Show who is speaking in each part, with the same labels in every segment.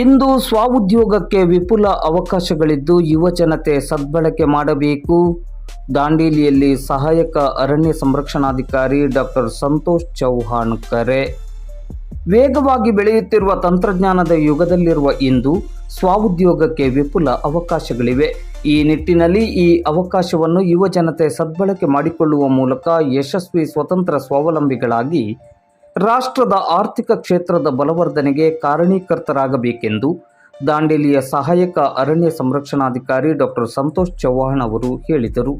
Speaker 1: ಇಂದು ಸ್ವಉದ್ಯೋಗಕ್ಕೆ ವಿಪುಲ ಅವಕಾಶಗಳಿದ್ದು ಯುವ ಜನತೆ ಸದ್ಬಳಕೆ ಮಾಡಬೇಕು. ದಾಂಡೇಲಿಯಲ್ಲಿ ಸಹಾಯಕ ಅರಣ್ಯ ಸಂರಕ್ಷಣಾಧಿಕಾರಿ ಡಾಕ್ಟರ್ ಸಂತೋಷ್ ಚೌಹಾಣ್ ಕರೆ. ವೇಗವಾಗಿ ಬೆಳೆಯುತ್ತಿರುವ ತಂತ್ರಜ್ಞಾನದ ಯುಗದಲ್ಲಿರುವ ಇಂದು ಸ್ವಉದ್ಯೋಗಕ್ಕೆ ವಿಪುಲ ಅವಕಾಶಗಳಿವೆ. ಈ ನಿಟ್ಟಿನಲ್ಲಿ ಈ ಅವಕಾಶವನ್ನು ಯುವ ಜನತೆ ಸದ್ಬಳಕೆ ಮಾಡಿಕೊಳ್ಳುವ ಮೂಲಕ ಯಶಸ್ವಿ ಸ್ವತಂತ್ರ ಸ್ವಾವಲಂಬಿಗಳಾಗಿ ರಾಷ್ಟ್ರದ ಆರ್ಥಿಕ ಕ್ಷೇತ್ರದ ಬಲವರ್ಧನೆಗೆ ಕಾರಣೀಕರ್ತರಾಗಬೇಕೆಂದು ದಾಂಡೇಲಿಯ ಸಹಾಯಕ ಅರಣ್ಯ ಸಂರಕ್ಷಣಾಧಿಕಾರಿ ಡಾಕ್ಟರ್ ಸಂತೋಷ್ ಚೌಹಾಣ್ ಅವರು ಹೇಳಿದರು.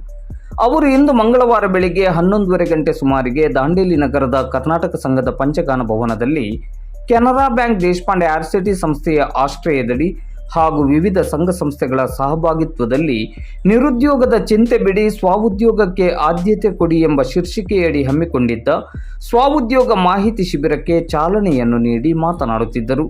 Speaker 1: ಅವರು ಇಂದು ಮಂಗಳವಾರ ಬೆಳಿಗ್ಗೆ ಹನ್ನೊಂದುವರೆ ಗಂಟೆ ಸುಮಾರಿಗೆ ದಾಂಡೇಲಿ ನಗರದ ಕರ್ನಾಟಕ ಸಂಘದ ಪಂಚಗಾನ ಭವನದಲ್ಲಿ ಕೆನರಾ ಬ್ಯಾಂಕ್ ದೇಶಪಾಂಡೆ ಆರ್ಸಿಟಿ ಸಂಸ್ಥೆಯ ಆಶ್ರಯದಡಿ ಹಾಗೂ ವಿವಿಧ ಸಂಘ ಸಂಸ್ಥೆಗಳ ಸಹಭಾಗಿತ್ವದಲ್ಲಿ ನಿರುದ್ಯೋಗದ ಚಿಂತೆ ಬಿಡಿ ಸ್ವಉದ್ಯೋಗಕ್ಕೆ ಆದ್ಯತೆ ಕೊಡಿ ಎಂಬ ಶೀರ್ಷಿಕೆಯಡಿ ಹಮ್ಮಿಕೊಂಡಿದ್ದ ಸ್ವಉದ್ಯೋಗ ಮಾಹಿತಿ ಶಿಬಿರಕ್ಕೆ ಚಾಲನೆಯನ್ನು ನೀಡಿ ಮಾತನಾಡುತ್ತಿದ್ದರು.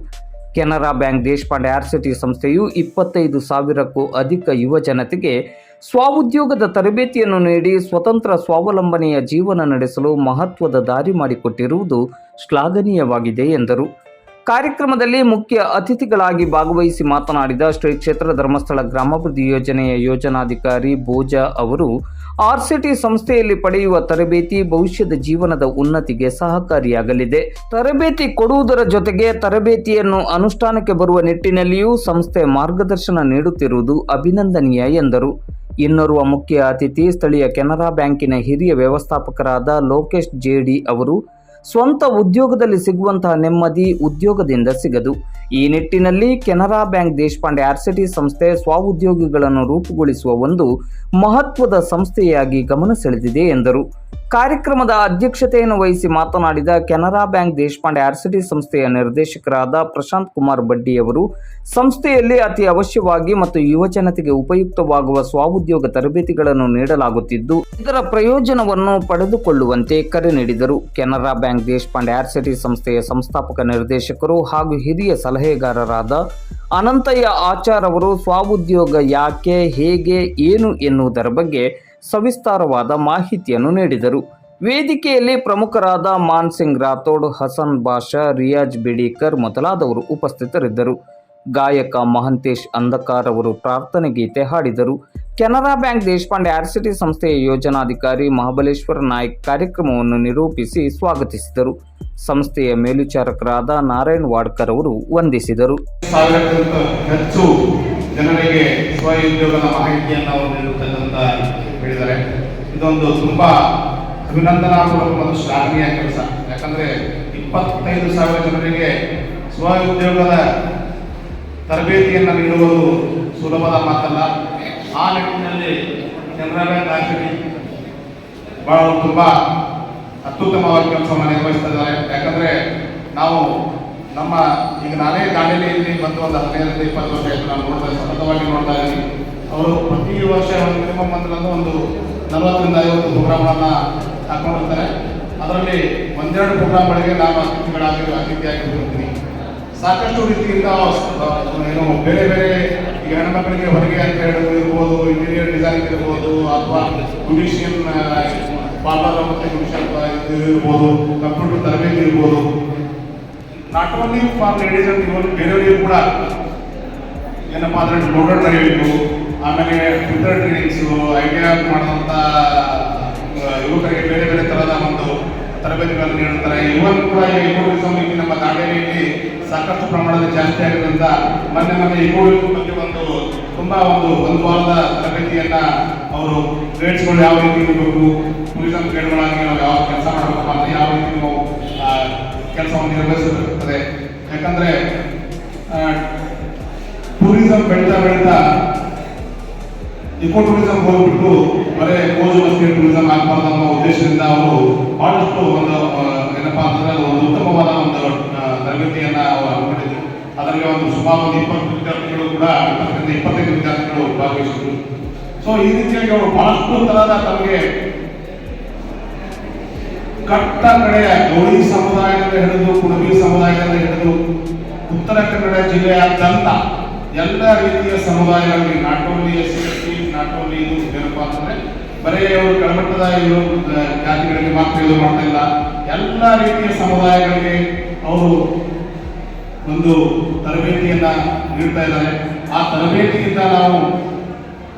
Speaker 1: ಕೆನರಾ ಬ್ಯಾಂಕ್ ದೇಶಪಾಂಡೆ ಆರ್ಸಿಟಿ ಸಂಸ್ಥೆಯು ಇಪ್ಪತ್ತೈದು ಸಾವಿರಕ್ಕೂ ಅಧಿಕ ಯುವ ಜನತೆಗೆ ಸ್ವಉದ್ಯೋಗದ ತರಬೇತಿಯನ್ನು ನೀಡಿ ಸ್ವತಂತ್ರ ಸ್ವಾವಲಂಬನೆಯ ಜೀವನ ನಡೆಸಲು ಮಹತ್ವದ ದಾರಿ ಮಾಡಿಕೊಟ್ಟಿರುವುದು ಶ್ಲಾಘನೀಯವಾಗಿದೆ ಎಂದರು. ಕಾರ್ಯಕ್ರಮದಲ್ಲಿ ಮುಖ್ಯ ಅತಿಥಿಗಳಾಗಿ ಭಾಗವಹಿಸಿ ಮಾತನಾಡಿದ ಶ್ರೀ ಕ್ಷೇತ್ರ ಧರ್ಮಸ್ಥಳ ಗ್ರಾಮಾಭಿವೃದ್ಧಿ ಯೋಜನೆಯ ಯೋಜನಾಧಿಕಾರಿ ಬೋಜಾ ಅವರು, ಆರ್ಸಿಟಿ ಸಂಸ್ಥೆಯಲ್ಲಿ ಪಡೆಯುವ ತರಬೇತಿ ಭವಿಷ್ಯದ ಜೀವನದ ಉನ್ನತಿಗೆ ಸಹಕಾರಿಯಾಗಲಿದೆ. ತರಬೇತಿ ಕೊಡುವುದರ ಜೊತೆಗೆ ತರಬೇತಿಯನ್ನು ಅನುಷ್ಠಾನಕ್ಕೆ ಬರುವ ನಿಟ್ಟಿನಲ್ಲಿಯೂ ಸಂಸ್ಥೆ ಮಾರ್ಗದರ್ಶನ ನೀಡುತ್ತಿರುವುದು ಅಭಿನಂದನೀಯ ಎಂದರು. ಇನ್ನೋರ್ವ ಮುಖ್ಯ ಅತಿಥಿ ಸ್ಥಳೀಯ ಕೆನರಾ ಬ್ಯಾಂಕಿನ ಹಿರಿಯ ವ್ಯವಸ್ಥಾಪಕರಾದ ಲೋಕೇಶ್ ಜೇಡಿ ಅವರು ಸ್ವಂತ ಉದ್ಯೋಗದಲ್ಲಿ ಸಿಗುವಂತಹ ನೆಮ್ಮದಿ ಉದ್ಯೋಗದಿಂದ ಸಿಗದು. ಈ ನಿಟ್ಟಿನಲ್ಲಿ ಕೆನರಾ ಬ್ಯಾಂಕ್ ದೇಶಪಾಂಡೆ ಆರ್ಸಿಟಿ ಸಂಸ್ಥೆ ಸ್ವಉದ್ಯೋಗಿಗಳನ್ನು ರೂಪುಗೊಳಿಸುವ ಒಂದು ಮಹತ್ವದ ಸಂಸ್ಥೆಯಾಗಿ ಗಮನ ಸೆಳೆದಿದೆ ಎಂದರು. ಕಾರ್ಯಕ್ರಮದ ಅಧ್ಯಕ್ಷತೆಯನ್ನು ವಹಿಸಿ ಮಾತನಾಡಿದ ಕೆನರಾ ಬ್ಯಾಂಕ್ ದೇಶಪಾಂಡೆ ಆರ್ಸಿಟಿ ಸಂಸ್ಥೆಯ ನಿರ್ದೇಶಕರಾದ ಪ್ರಶಾಂತ್ ಕುಮಾರ್ ಬಡ್ಡಿ ಅವರು, ಸಂಸ್ಥೆಯಲ್ಲಿ ಅತಿ ಅವಶ್ಯವಾಗಿ ಮತ್ತು ಯುವ ಜನತೆಗೆ ಉಪಯುಕ್ತವಾಗುವ ಸ್ವಉದ್ಯೋಗ ತರಬೇತಿಗಳನ್ನು ನೀಡಲಾಗುತ್ತಿದ್ದು, ಇದರ ಪ್ರಯೋಜನವನ್ನು ಪಡೆದುಕೊಳ್ಳುವಂತೆ ಕರೆ ನೀಡಿದರು. ಕೆನರಾ ಬ್ಯಾಂಕ್ ದೇಶಪಾಂಡೆ ಆರ್ಸಿಟಿ ಸಂಸ್ಥೆಯ ಸಂಸ್ಥಾಪಕ ನಿರ್ದೇಶಕರು ಹಾಗೂ ಹಿರಿಯ ಸಲಹೆಗಾರರಾದ ಅನಂತಯ್ಯ ಆಚಾರ್ ಅವರು ಸ್ವಉದ್ಯೋಗ ಯಾಕೆ, ಹೇಗೆ, ಏನು ಎನ್ನುವುದರ ಬಗ್ಗೆ ಸವಿಸ್ತಾರವಾದ ಮಾಹಿತಿಯನ್ನು ನೀಡಿದರು. ವೇದಿಕೆಯಲ್ಲಿ ಪ್ರಮುಖರಾದ ಮಾನ್ ಸಿಂಗ್ ರಾಥೋಡ್, ಹಸನ್ ಬಾಷಾ, ರಿಯಾಜ್ ಬಿಡೀಕರ್ ಮೊದಲಾದವರು ಉಪಸ್ಥಿತರಿದ್ದರು. ಗಾಯಕ ಮಹಂತೇಶ್ ಅಂಧಕಾರ್ ಅವರು ಪ್ರಾರ್ಥನೆ ಗೀತೆ ಹಾಡಿದರು. ಕೆನರಾ ಬ್ಯಾಂಕ್ ದೇಶಪಾಂಡೆ ಆರ್ಸಿಟಿ ಸಂಸ್ಥೆಯ ಯೋಜನಾಧಿಕಾರಿ ಮಹಾಬಲೇಶ್ವರ ನಾಯ್ಕ್ ಕಾರ್ಯಕ್ರಮವನ್ನು ನಿರೂಪಿಸಿ ಸ್ವಾಗತಿಸಿದರು. ಸಂಸ್ಥೆಯ ಮೇಲ್ವಿಚಾರಕರಾದ ನಾರಾಯಣ್ ವಾಡ್ಕರ್ ಅವರು ವಂದಿಸಿದರು.
Speaker 2: ಹೆಚ್ಚು ಜನರಿಗೆ ಸ್ವಉದ್ಯೋಗದ ಮಾಹಿತಿಯನ್ನು ಅವರು ನೀಡುತ್ತಂತ ಹೇಳಿದ್ದಾರೆ. ಇದೊಂದು ತುಂಬಾ ಅಭಿನಂದನಾಪೂರ್ವಕ ಮತ್ತು ಶ್ಲಾಘನೀಯ ಕೆಲಸ. ಯಾಕಂದ್ರೆ ಇಪ್ಪತ್ತೈದು ಸಾವಿರ ಜನರಿಗೆ ಸ್ವಉದ್ಯೋಗದ ತರಬೇತಿಯನ್ನು ನೀಡುವುದು ಸುಲಭದ ಮಾತಲ್ಲ. ಆ ನಿಟ್ಟಿನಲ್ಲಿ ಕೆನರಾ ಬ್ಯಾಂಕ್ ಆರ್ಸಿಟಿ ಬಹಳ ತುಂಬಾ ಅತ್ಯುತ್ತಮವಾಗಿ ಕೆಲಸವನ್ನು ನಿರ್ವಹಿಸ್ತಾ ಇದ್ದಾರೆ. ಯಾಕಂದ್ರೆ ನಾವು ನಮ್ಮ, ಈಗ ನಾನೇ ದಾಂಡೇಲಿಯಲ್ಲಿ ಬಂದು ಒಂದು ಹದಿನೈದರಿಂದ ಇಪ್ಪತ್ತು ವರ್ಷ ಆಯಿತು ನಾನು ನೋಡ್ತಾ ಸತತವಾಗಿ ನೋಡ್ತಾ ಇದ್ದೀನಿ. ಅವರು ಪ್ರತಿ ವರ್ಷ ಒಂದು ಮಿನಿಮಮ್ ಒಂದು ನಲವತ್ತರಿಂದ ಐವತ್ತು ಪ್ರೋಗ್ರಾಮ್ಗಳನ್ನ ಹಾಕೊಂಡಿರ್ತಾರೆ. ಅದರಲ್ಲಿ ಒಂದೆರಡು ಪ್ರೋಗ್ರಾಮ್ಗಳಿಗೆ ನಾನು ಅತಿಥಿಗಳಾಗಿ ಅತಿಥಿಯಾಗಿರ್ತೀನಿ ಸಾಕಷ್ಟು ರೀತಿಯಿಂದ ಏನು ಬೇರೆ ಬೇರೆ ಈಗ ಹೆಣ್ಮಕ್ಳಿಗೆ ಹೊರಗೆ ಅಂತ ಹೇಳೋದು ಇರ್ಬೋದು ಇಂಟೀರಿಯರ್ ಡಿಸೈನ್ ಇರ್ಬೋದು, ಅಥವಾ ಬ್ಯೂಟಿಷಿಯನ್ ಬ್ಯೂಟಿಷಿಯನ್ ಇದು ಇರ್ಬೋದು ಕಂಪ್ಯೂಟರ್ ತರಬೇತಿ ಇರ್ಬೋದು ನಾಟ್ ಓನ್ಲಿ ಫಾರ್ ಲೇಡೀಸ್ ಅಂತ ಇವನ್ ಬೇರೆಯವರಿಗೂ ಕೂಡ ಏನಪ್ಪಾ ಅಂದ್ರೆ ಲೋಡರ್ ಡ್ರೈವಿಂಗು ಆಮೇಲೆ ಟ್ವಿಟರ್ ಟ್ರೈನಿಂಗ್ಸು ಐಡಿಯಾ ಮಾಡುವಂಥ ಯುವಕರಿಗೆ ಬೇರೆ ಬೇರೆ ಥರದ ಒಂದು ತರಬೇತಿಗಳನ್ನು ನೀಡುತ್ತಾರೆ. ಇವನ್ ಕೂಡ ಇಕೋಟೂರಿಸಮ್ ಇಲ್ಲಿ ನಮ್ಮ ದಾಂಡೇಲಿಯಲ್ಲಿ ಸಾಕಷ್ಟು ಪ್ರಮಾಣದಲ್ಲಿ ಜಾಸ್ತಿ ಆಗಿರೋದ್ರಿಂದ ಮೊನ್ನೆ ಮೊನ್ನೆ ಇಕೋಟೂರಿಸಮ್ ಬಗ್ಗೆ ಒಂದು ತುಂಬಾ ಒಂದು ಒಂದು ವಾರದ ತರಬೇತಿಯನ್ನ ಅವರು ಗ್ರೇಡ್ಸ್ಗಳು ಯಾವ ರೀತಿ ಇರಬೇಕು ಟೂರಿಸಂ ಗ್ರೇಡ್ಗಳಾಗಿ ನಾವು ಯಾವ ಕೆಲಸ ಮಾಡಬೇಕು ಅಂತ ಯಾವ ರೀತಿ ನಾವು ಕೆಲಸವನ್ನು ನಿರ್ವಹಿಸಬೇಕಾಗ್ತದೆ ಯಾಕಂದ್ರೆ ಟೂರಿಸಂ ಬೆಳೀತಾ ಬೆಳೀತಾ ಇಕೋ ಟೂರಿಸಂ ಹೋಗ್ಬಿಟ್ಟು ಬರೇ ಕೋಜು ಮಸ್ತಿ ಟೂರಿಸಂ ಆಗ್ಬಾರ್ದು ಅನ್ನೋ ಉದ್ದೇಶದಿಂದ ಅವರು ಬಹಳಷ್ಟು ಒಂದು ಏನಪ್ಪಾ ಅಂತಂದ್ರೆ ಒಂದು ಉತ್ತಮವಾದ ಒಂದು ತರಬೇತಿಯನ್ನು ಅದರಲ್ಲಿ ಒಂದು ಸುಮಾರು ಒಂದು ಇಪ್ಪತ್ತು ವಿದ್ಯಾರ್ಥಿಗಳು ಕೂಡ, ಇಪ್ಪತ್ತರಿಂದ ಇಪ್ಪತ್ತೈದು ವಿದ್ಯಾರ್ಥಿಗಳು ಭಾಗವಹಿಸಿದ್ರು. ಸೊ ಈ ರೀತಿಯಾಗಿ ಅವರು ಬಹಳಷ್ಟು ತರಹದ ತಮಗೆ ಕಟ್ಟ ಕಡೆಯ ಗೌಳಿ ಸಮುದಾಯದಿಂದ ಹಿಡಿದು ಕುಣಬಿ ಸಮುದಾಯದಿಂದ ಹಿಡಿದು, ಉತ್ತರ ಕನ್ನಡ ಜಿಲ್ಲೆಯಾದ್ಯಂತ ಎಲ್ಲ ರೀತಿಯ ಸಮುದಾಯಗಳಲ್ಲಿ not only S C not only ಇದು ಏನಪ್ಪಾ ಅಂತಂದ್ರೆ, ಬರೀ ಅವರು ಕೆಳಮಟ್ಟದ ಇವರು ಜಾತಿಗಳಿಗೆ ಮಾತ್ರ ಇದು ಮಾಡ್ತಾ ಇಲ್ಲ. ಎಲ್ಲ ರೀತಿಯ ಸಮುದಾಯಗಳಿಗೆ ಅವರು ಒಂದು ತರಬೇತಿಯನ್ನು ನೀಡ್ತಾ ಇದ್ದಾರೆ. ಆ ತರಬೇತಿಯಿಂದ ನಾವು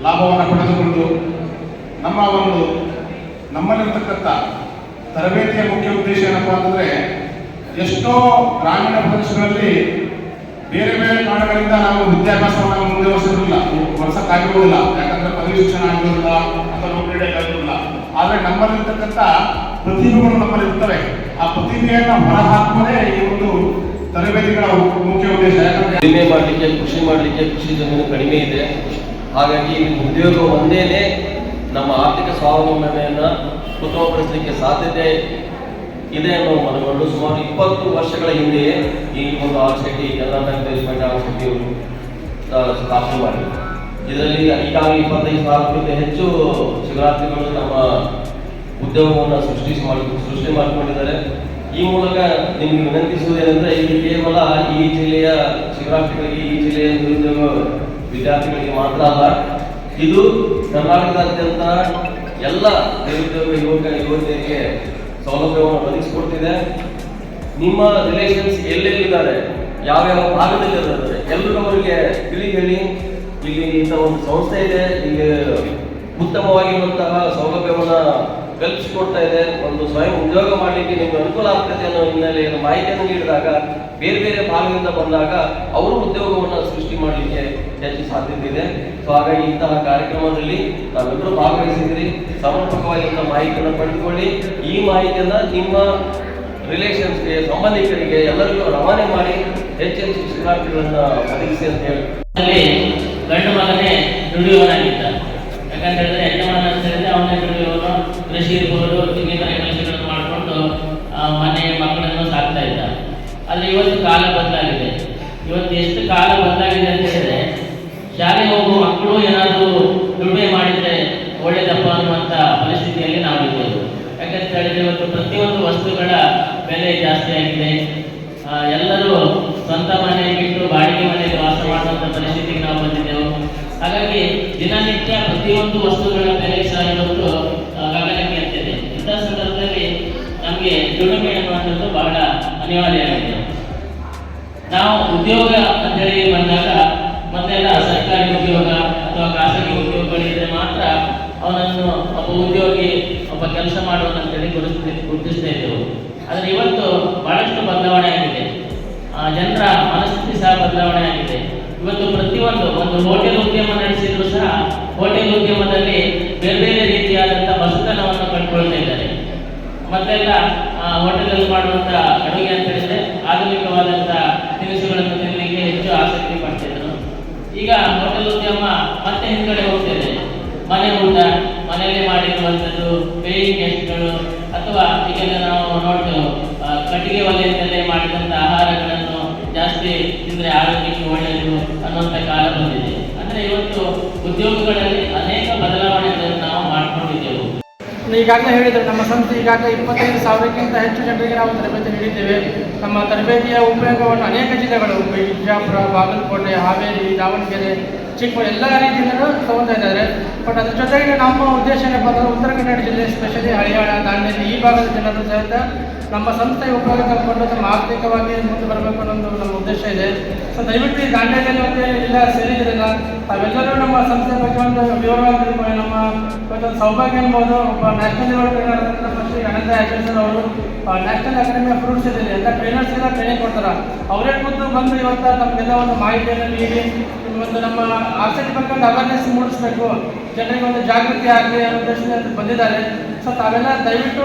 Speaker 2: ಲಾಭವನ್ನು ಪಡೆದುಕೊಂಡು ನಮ್ಮ ಒಂದು ನಮ್ಮಲ್ಲಿರ್ತಕ್ಕಂಥ ತರಬೇತಿಯ ಮುಖ್ಯ ಉದ್ದೇಶ ಏನಪ್ಪ ಅಂತಂದರೆ ಎಷ್ಟೋ ಗ್ರಾಮೀಣ ಪ್ರದೇಶಗಳಲ್ಲಿ ಬೇರೆ ಬೇರೆ ಕಾರಣಗಳಿಂದ ನಾವು ವಿದ್ಯಾಭ್ಯಾಸವನ್ನು ಮುಂದುವರಿಸಿರಲಿಲ್ಲ ವರ್ಷಕ್ಕಾಗಿರುವುದಿಲ್ಲ ಯಾಕಂದ್ರೆ ಪದವಿ ಶಿಕ್ಷಣ ಆಗಿರೋದಿಲ್ಲ ಅಥವಾ ನೌಕರಿ ಆಗಿರೋದಿಲ್ಲ ಆದರೆ ನಮ್ಮಲ್ಲಿರ್ತಕ್ಕಂಥ ಪ್ರತಿಭೆಗಳು ನಮ್ಮಲ್ಲಿ ಇರ್ತವೆ ಆ ಪ್ರತಿಭೆಯನ್ನು ಹೊರಹಾಕುವುದೇ ಈ ಒಂದು
Speaker 3: ಉಳುಮೆ ಮಾಡಲಿಕ್ಕೆ, ಕೃಷಿ ಮಾಡಲಿಕ್ಕೆ ಕೃಷಿ ಜಮೀನು ಕಡಿಮೆ ಇದೆ. ಹಾಗಾಗಿ ಉದ್ಯೋಗ ಒಂದೇನೆ ನಮ್ಮ ಆರ್ಥಿಕ ಸ್ವಾವಲಂಬನೆಯನ್ನು ಉತ್ತಮಪಡಿಸಲಿಕ್ಕೆ ಸಾಧ್ಯತೆ ಇದೆ ಅನ್ನೋ ಮನಗೊಂಡು ಸುಮಾರು ಇಪ್ಪತ್ತು ವರ್ಷಗಳ ಹಿಂದೆಯೇ ಈ ಒಂದು R C T bank development R ಶೆಟ್ಟಿಯವರು ಸ್ಥಾಪನೆ ಮಾಡಿ ಇದರಲ್ಲಿ ಈಗಾಗಲೇ ಇಪ್ಪತ್ತೈದು ಸಾವಿರಕ್ಕಿಂತ ಹೆಚ್ಚು ಶಿವರಾತ್ರಿಗಳು ನಮ್ಮ ಉದ್ಯೋಗವನ್ನು ಸೃಷ್ಟಿಸಿ ಮಾಡಿ, ಸೃಷ್ಟಿ ಮಾಡಿಕೊಂಡಿದ್ದಾರೆ. ಈ ಮೂಲಕ ನಿಮ್ಗೆ ವಿನಂತಿಸುವುದೇನೆಂದರೆ ಇದು ಕೇವಲ ಈ ಜಿಲ್ಲೆಯ ಶಿವರಾತ್ರಿಗಳಿಗೆ, ಈ ಜಿಲ್ಲೆಯ ನಿರುದ್ಯೋಗ ವಿದ್ಯಾರ್ಥಿಗಳಿಗೆ ಮಾತ್ರ ಅಲ್ಲ, ಇದು ಕರ್ನಾಟಕದಾದ್ಯಂತ ಎಲ್ಲ ನಿರುದ್ಯೋಗ ಯುವಕ ಯುವತಿಯರಿಗೆ ಸೌಲಭ್ಯವನ್ನು ಒದಗಿಸಿಕೊಡ್ತಿದೆ. ನಿಮ್ಮ ರಿಲೇಷನ್ಸ್ ಎಲ್ಲೆಲ್ಲಿದ್ದಾರೆ? ಯಾವ್ಯಾವ ಭಾಗದಲ್ಲಿ ಇದ್ದಾರೆ ಎಲ್ಲರೂ ಅವರಿಗೆ ತಿಳಿ ಹೇಳಿ. ಇಲ್ಲಿ ಇಂಥ ಒಂದು ಸಂಸ್ಥೆ ಇದೆ. ಇಲ್ಲಿ ಉತ್ತಮವಾಗಿರುವಂತಹ ಸೌಲಭ್ಯವನ್ನು ಕಲ್ಪಿಸಿಕೊಡ್ತಾ ಇದೆ. ಒಂದು ಸ್ವಯಂ ಉದ್ಯೋಗ ಮಾಡಲಿಕ್ಕೆ ನಿಮ್ಗೆ ಅನುಕೂಲ ಆಗ್ತದೆ ಅನ್ನೋ ಹಿನ್ನೆಲೆಯಲ್ಲಿ ಮಾಹಿತಿಯನ್ನು ನೀಡಿದಾಗ, ಬೇರೆ ಬೇರೆ ಭಾಗದಿಂದ ಬಂದಾಗ ಅವರು ಉದ್ಯೋಗವನ್ನು ಸೃಷ್ಟಿ ಮಾಡಲಿಕ್ಕೆ ಹೆಚ್ಚು ಸಾಧ್ಯತೆ ಇದೆ. ಸೊ ಹಾಗಾಗಿ ಇಂತಹ ಕಾರ್ಯಕ್ರಮದಲ್ಲಿ ನಾವೆಲ್ಲರೂ ಭಾಗವಹಿಸಿದ್ರಿ ಸಮರ್ಪಕವಾಗಿಂತ ಮಾಹಿತಿಯನ್ನು ಪಡೆದುಕೊಳ್ಳಿ. ಈ ಮಾಹಿತಿಯನ್ನ ನಿಮ್ಮ ರಿಲೇಷನ್ಸ್ಗೆ ಸಂಬಂಧಿಕರಿಗೆ ಎಲ್ಲರಿಗೂ ರವಾನೆ ಮಾಡಿ ಹೆಚ್ಚೆಚ್ಚು ಶಿಕ್ಷಣಾರ್ಥಿಗಳನ್ನ ಒದಗಿಸಿ ಅಂತ ಹೇಳಿ.
Speaker 4: ಗಂಡು ಮಗನೇ ದುಡಿಯುವನಾಗಿದ್ದ ಯಾಕಂತ ಹೇಳಿದ್ರೆ ಹೆಣ್ಣು ಹೇಳಿದ್ರೆ ಅವನೇ ಕೃಷಿ ಇರ್ಬೋದು ಇನ್ನಿತರ ಕೆಲಸಗಳನ್ನು ಮಾಡಿಕೊಂಡು ಮನೆ ಮಕ್ಕಳನ್ನು ಸಾಕ್ತಾ ಇದ್ದ ಆದ್ರೆ ಇವತ್ತು ಕಾಲ ಬದಲಾಗಿದೆ. ಇವತ್ತು ಎಷ್ಟು ಕಾಲ ಬದಲಾಗಿದೆ ಅಂತ ಹೇಳಿದ್ರೆ, ಶಾಲೆಗೆ ಹೋಗುವ ಮಕ್ಕಳು ಏನಾದರೂ ದುಡಿಮೆ ಮಾಡಿದ್ರೆ ಒಳ್ಳೇದಪ್ಪ ಅನ್ನುವಂಥ ಪರಿಸ್ಥಿತಿಯಲ್ಲಿ ನಾವಿದ್ದೇವೆ ಯಾಕಂತ ಹೇಳಿದ್ರೆ ಇವತ್ತು ಪ್ರತಿಯೊಂದು ವಸ್ತುಗಳ ಬೆಲೆ ಜಾಸ್ತಿ ಆಗಿದೆ. ಎಲ್ಲರೂ ಸ್ವಂತ ಮನೆ ಬಿಟ್ಟು ಬಾಡಿಗೆ ಮನೆಯಲ್ಲಿ ವಾಸ ಮಾಡುವಂಥ ಪರಿಸ್ಥಿತಿಗೆ ನಾವು ಬಂದಿದ್ದೆವು. ಹಾಗಾಗಿ ದಿನನಿತ್ಯ ಪ್ರತಿಯೊಂದು ವಸ್ತುಗಳ ಬೆಲೆ ಸಹ ಇವತ್ತು ಆ, ಗಗನಕ್ಕೆ ಎತ್ತಿದೆ ಇಂಥ ಸಂದರ್ಭದಲ್ಲಿ ನಮಗೆ ದುಡಿಮೆ ಅನ್ನುವಂಥದ್ದು ಬಹಳ ಅನಿವಾರ್ಯ ಆಗಿದೆ. ನಾವು ಉದ್ಯೋಗ ಅಂತೇಳಿ ಬಂದಾಗ ಮತ್ತೆಲ್ಲ ಸರ್ಕಾರಿ ಉದ್ಯೋಗ ಅಥವಾ ಖಾಸಗಿ ಉದ್ಯೋಗಗಳಿದ್ರೆ ಮಾತ್ರ ಅವನನ್ನು ಒಬ್ಬ ಉದ್ಯೋಗಿ, ಒಬ್ಬ ಕೆಲಸ ಮಾಡುವಂತೇಳಿ ಗುರುತಿ ಗುರುತಿಸ್ತಾ ಇದ್ದೆವು. ಆದರೆ ಇವತ್ತು ಬಹಳಷ್ಟು ಬದಲಾವಣೆ ಆಗಿದೆ. ಜನರ ಮನಸ್ಥಿತಿ ಸಹ ಬದಲಾವಣೆ ಆಗಿದೆ. ಇವತ್ತು ಪ್ರತಿಯೊಂದು ಒಂದು ಹೋಟೆಲ್ ಉದ್ಯಮ ನಡೆಸಿದ್ರು ಸಹ, ಹೋಟೆಲ್ ಉದ್ಯಮದಲ್ಲಿ ಬೇರೆ ಬೇರೆ ರೀತಿಯಾದಂತಹ ಹೊಸತನವನ್ನು ಕಂಡುಕೊಳ್ತಾ ಇದ್ದಾರೆ. ಮೊದಲೆಲ್ಲ ಹೋಟೆಲಲ್ಲಿ ಮಾಡುವಂತ ಅಡುಗೆ ಅಂತ ಹೇಳಿದ್ರೆ ಆಧುನಿಕವಾದಂಥ ತಿನಿಸುಗಳನ್ನು ತಿನ್ನಲಿಕ್ಕೆ ಹೆಚ್ಚು ಆಸಕ್ತಿ ಪಡ್ತಿದ್ರು. ಈಗ ಹೋಟೆಲ್ ಉದ್ಯಮ ಮತ್ತೆ ಹಿಂದ್ಗಡೆ ಹೋಗ್ತಿದೆ. ಮನೆ ಊಟ, ಮನೆಯಲ್ಲಿ ಮಾಡಿರುವಂಥದ್ದು ಪೇಯಿಂಗ್ ಗೆಸ್ಟ್ಗಳು ಅಥವಾ ಈಗೆಲ್ಲ ನಾವು ನೋಡ್ತೇವೆ ಕಟ್ಟಿಗೆ ಒಲೆಯಿಂದಲೇ ಮಾಡಿದಂಥ ಆಹಾರಗಳನ್ನು ಜಾಸ್ತಿ ತಿಂದರೆ ಆರೋಗ್ಯಕ್ಕೆ ಒಳ್ಳೆಯದು ಅನ್ನುವಂಥ ಕಾಲ ಬಂದಿದೆ. ಅಂದರೆ ಇವತ್ತು ಉದ್ಯೋಗಗಳಲ್ಲಿ ಅನೇಕ ಮಾಡ್ಕೊಂಡಿದ್ದೆವು
Speaker 5: ಈಗಾಗಲೇ ಹೇಳಿದರು, ನಮ್ಮ ಸಂಸ್ಥೆ ಈಗಾಗಲೇ ಇಪ್ಪತ್ತೈದು ಸಾವಿರಕ್ಕಿಂತ ಹೆಚ್ಚು ಜನರಿಗೆ ನಾವು ತರಬೇತಿ ನೀಡಿದ್ದೇವೆ. ನಮ್ಮ ತರಬೇತಿಯ ಉಪಯೋಗವನ್ನು ಅನೇಕ ಜಿಲ್ಲೆಗಳು ಬಿಜಾಪುರ ಬಾಗಲಕೋಟೆ, ಹಾವೇರಿ, ದಾವಣಗೆರೆ ಚಿಕ್ಕಮಗಳೂರು ಎಲ್ಲ ರೀತಿಯಿಂದಲೂ ತಗೊಳ್ತಾ ಇದ್ದಾರೆ. ಬಟ್ ಅದ್ರ ಜೊತೆಗೆ ನಮ್ಮ ಉದ್ದೇಶ ಏನಪ್ಪ ಅಂದರೆ ಉತ್ತರ ಕನ್ನಡ ಜಿಲ್ಲೆ ಸ್ಪೆಷಲಿ ಹಳಿಯಾಳ, ದಾಂಡೇಲಿ ಈ ಭಾಗದ ಜನರು ಸಹಿತ ನಮ್ಮ ಸಂಸ್ಥೆ ಉಪಯೋಗ ತಗೊಂಡು ತಮ್ಮ ಆರ್ಥಿಕವಾಗಿ ಮುಂದೆ ಬರಬೇಕು ಅನ್ನೋ ಒಂದು ನಮ್ಮ ಉದ್ದೇಶ ಇದೆ. ಸೊ ದಯವಿಟ್ಟು ಈ ದಾಂಡೇಲಿಯಲ್ಲಿ ಒಂದು ಇಲ್ಲ, ಸೇರಿದ್ರಲ್ಲ, ತಾವೆಲ್ಲರೂ ನಮ್ಮ ಸಂಸ್ಥೆ ಬಗ್ಗೆ ಒಂದು ವಿವರವಾಗಿ. ನಮ್ಮ ಒಂದು ಸೌಭಾಗ್ಯ ಅನ್ಬೋದು ಒಬ್ಬ ನ್ಯಾಷನಲ್ ಲೆವೆಲ್ ಅನಂತ ಆಚರಿಸರ್ ಅವರು ನ್ಯಾಷನಲ್ ಅಕಾಡೆಮಿ ಆಫ್ ಫ್ರೂಟ್ಸ್ ಇದೆ. ಎಲ್ಲ ಟ್ರೈನರ್ಸ್ ಎಲ್ಲ ಟ್ರೈನಿಂಗ್ ಕೊಡ್ತಾರೆ. ಅವರೇ ಖುದ್ದು ಬಂದು ಇವತ್ತು ನಮಗೆಲ್ಲ ಒಂದು ಮಾಹಿತಿಯನ್ನು ನೀಡಿ ಒಂದು ನಮ್ಮ ಆಸಕ್ತಿ ಬಗ್ಗೆ ಒಂದು ಅವೇರ್ನೆಸ್ ಮೂಡಿಸ್ಬೇಕು. ಜನರಿಗೆ ಒಂದು ಜಾಗೃತಿ ಆಗಲಿ ಅನ್ನೋ ಉದ್ದೇಶದಿಂದ ಬಂದಿದ್ದಾರೆ. ಸೊ ತಾವೆಲ್ಲ ದಯವಿಟ್ಟು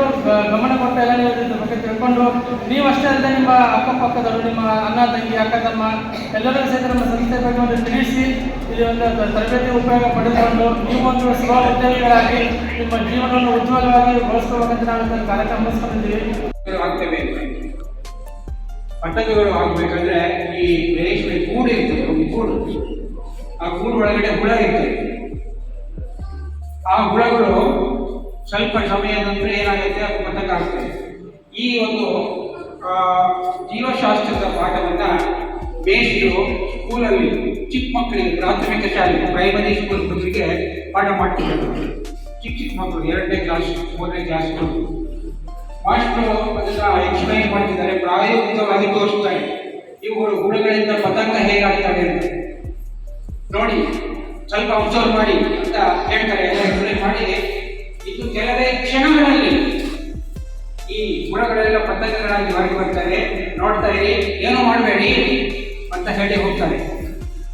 Speaker 5: ಗಮನ ಕೊಟ್ಟ ಎಲ್ಲ ನೀವು ಇದ್ರ ಬಗ್ಗೆ ತಿಳ್ಕೊಂಡು, ನೀವು ಅಷ್ಟೇ ಅಲ್ಲದೆ ನಿಮ್ಮ ಅಕ್ಕಪಕ್ಕದವರು, ನಿಮ್ಮ ಅಣ್ಣ, ತಂಗಿ, ಅಕ್ಕ, ತಮ್ಮ ಎಲ್ಲರೂ ಸಹಿತ ನಮ್ಮ ಸಂಸ್ಥೆ ಬಗ್ಗೆ ಒಂದು ತಿಳಿಸಿ, ಇಲ್ಲಿ ಒಂದು ತರಬೇತಿ ಉಪಯೋಗ ಪಡೆದುಕೊಂಡು, ನೀವು ಒಂದು ಸ್ವ ಉದ್ಯೋಗಿಗಳಾಗಿ ನಿಮ್ಮ ಜೀವನವನ್ನು ಉಜ್ವಲವಾಗಿ ಬಳಸ್ಕೋಬೇಕಂತ ನಾವು ಕಾರ್ಯಕ್ರಮ ಹಮ್ಮಿಸ್ಕೊಂಡಿದ್ದೀವಿ.
Speaker 6: ಆಗ್ತವೆ. ಆಗಬೇಕಂದ್ರೆ ಈ ರೇಷ್ಮೆ ಗೂಡು ಇರ್ತದೆ ಒಂದು ಗೂಡು ಆ ಗೂಡು ಒಳಗಡೆ ಹುಳ ಇರ್ತದೆ. ಆ ಹುಳಗಳು ಸ್ವಲ್ಪ ಸಮಯದ ನಂತರ ಏನಾಗುತ್ತೆ? ಅದು ಪತಕ ಈ ಒಂದು ಜೀವಶಾಸ್ತ್ರದ ಪಾಠವನ್ನು ಮೇಷ್ಟ್ರು ಸ್ಕೂಲಲ್ಲಿ ಚಿಕ್ಕ ಮಕ್ಕಳಿಗೆ, ಪ್ರಾಥಮಿಕ ಶಾಲೆ ಪ್ರೈಮರಿ ಸ್ಕೂಲ್ ಮಕ್ಕಳಿಗೆ ಪಾಠ ಮಾಡ್ತಿದ್ದರು. ಚಿಕ್ಕ ಚಿಕ್ಕ ಮಕ್ಕಳು, ಎರಡನೇ ಕ್ಲಾಸ್ ಮೂರನೇ ಕ್ಲಾಸ್ ಮಾಸ್ಟರು ಅದನ್ನು ಎಕ್ಸ್ಪ್ಲೈನ್ ಮಾಡ್ತಿದ್ದಾರೆ. ಪ್ರಾಯೋಗಿಕವಾಗಿ ತೋರಿಸ್ತಾರೆ ಇವುಗಳು ಹುಳುಗಳಿಂದ ಪತಂಗ ಹೇಗಾಗ್ತವೆ ಅಂತ ನೋಡಿ, ಸ್ವಲ್ಪ ಅಬ್ಸರ್ವ್ ಮಾಡಿ ಅಂತ ಹೇಳ್ತಾರೆ. ಮಾಡಿ. ಇದು ಕೆಲವೇ ಕ್ಷಣಗಳಲ್ಲಿ ಈ ಗುಣಗಳೆಲ್ಲ ಪತಂಗಗಳಾಗಿ ಹೊರಗೆ ಬರ್ತಾರೆ ನೋಡ್ತಾ ಇರಿ, ಏನೂ ಮಾಡಬೇಡಿ ಅಂತ ಹೇಳಿ ಹೋಗ್ತಾರೆ.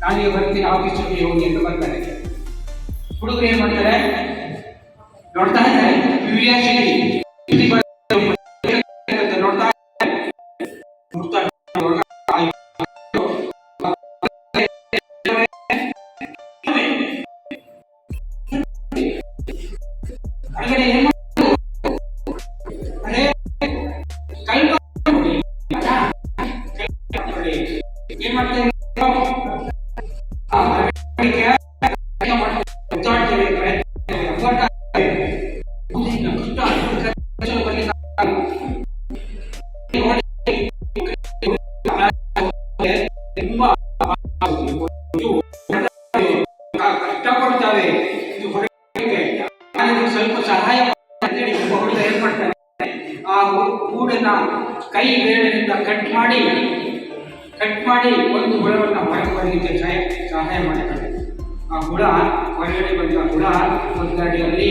Speaker 6: ನಾನೀಗ ಬರ್ತೀನಿ ಆಫೀಸ್ ಹೋಗಿ ಅಂತ ಬರ್ತಾರೆ. ಹುಡುಗರು ಏನ್ ಮಾಡ್ತಾರೆ? ನೋಡ್ತಾ ಬರ್ಲಿಕ್ಕೆ ನೋಡಿ. ತುಂಬಾ ಕಷ್ಟಪಡ್ತಾರೆ ಹೊರಗೆ ನಾನು ಸ್ವಲ್ಪ ಸಹಾಯ ಅಂತೇಳಿ ಒಬ್ಬ ಹುಡುಗ ಏನ್ ಆ ಕೈ ಬೇಳೆನಿಂದ ಕಟ್ ಮಾಡಿ ಕಟ್ ಮಾಡಿ ಒಂದು ಹುಳವನ್ನು ಹೊರಗೆ ಬರಲಿಕ್ಕೆ ಸಹಾಯ ಸಹಾಯ ಮಾಡಿದ್ದಾರೆ ಆ ಹುಳ ಹೊರಗಡೆ ಬಂದ ಹುಳ ಒಂದು ಅಡಿಯಲ್ಲಿ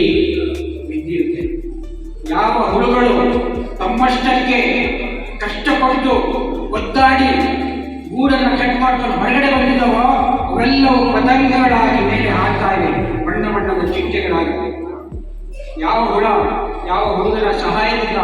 Speaker 6: ಬಿದ್ದಿರುತ್ತೆ. ಯಾವ ಹುಳುಗಳು ತಮ್ಮಷ್ಟಕ್ಕೆ ಕಷ್ಟಪಟ್ಟು ಒದ್ದಾಡಿ ಊರನ್ನು ಕಟ್ ಮಾಡ್ಕೊಂಡು ಹೊರಗಡೆ ಬಂದಿದ್ದವೋ, ಅವೆಲ್ಲವೂ ಪತಂಗಗಳಾಗಿ ಮೇಲೆ ಹಾಕ್ತಾ ಇವೆ. ಬಣ್ಣ ಬಣ್ಣದ ಚಿಟ್ಟೆಗಳಾಗಿವೆ ಯಾವ ಹುಳ, ಯಾವ ಹುಡುಗರ ಸಹಾಯದಿಂದ